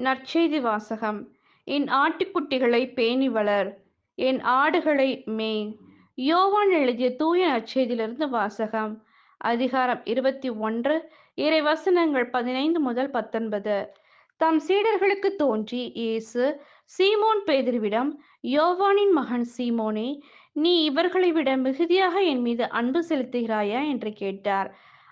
நற்செய்தி வாசகம். என் ஆட்டுக்குட்டிகளை பேணி வளர் என் ஆடுகளை மேய். யோவான் எழுதிய தூய நற்செய்தியிலிருந்து வாசகம். அதிகாரம் இருபத்தி ஒன்று இறை வசனங்கள் பதினைந்து முதல் பத்தொன்பது. தம் சீடர்களுக்கு தோன்றி இயேசு சீமோன் பேதிருவிடம் யோவானின் மகன் சீமோனே நீ இவர்களை விட மிகுதியாக என் மீது அன்பு செலுத்துகிறாயா? என்று கேட்டார்.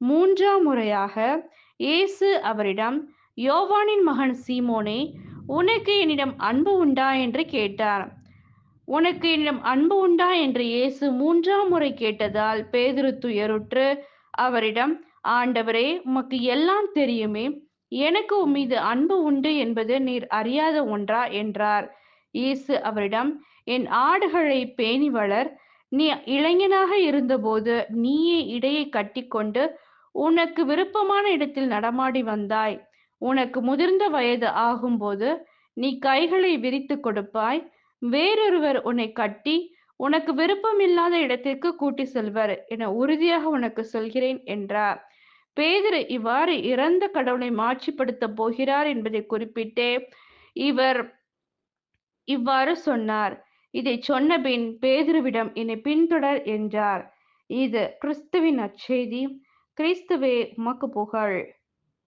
மூன்றாம் முறையாக இயேசு அவரிடம் யோவானின் மகன் சீமோனே உனக்கு என்னிடம் அன்பு உண்டா? என்று கேட்டார். உனக்கு என்னிடம் அன்பு உண்டா? என்று இயேசு மூன்றாம் முறை கேட்டதால் பேதுரு துயருற்று அவரிடம் ஆண்டவரே உமக்கு எல்லாம் தெரியுமே எனக்கு உம்மீது அன்பு உண்டு என்பது நீர் அறியாத ஒன்றா? என்றார். இயேசு அவரிடம் என் ஆடுகளை பேணி வளர் நீ இளைஞனாக இருந்தபோது நீயே இடையை கட்டிக்கொண்டு உனக்கு விருப்பமான இடத்தில் நடமாடி வந்தாய். உனக்கு முதிர்ந்த வயது ஆகும்போது நீ கைகளை விரித்து கொடுப்பாய். வேறொருவர் உன்னை கட்டி உனக்கு விருப்பமில்லாத இடத்திற்கு கூட்டி செல்வர் என உறுதியாக உனக்கு சொல்கிறேன் என்றார். பேதிரு இவ்வாறு இறந்த கடவுளை மாட்சிப்படுத்த போகிறார் என்பதை குறிப்பிட்டே இவர் இவ்வாறு சொன்னார். இதை சொன்னபின் பேதுருவிடம் என்னை பின்தொடர் என்றார். இது கிறிஸ்துவின் அச்செய்தி. கிறிஸ்துவே உமக்கு புகழ்.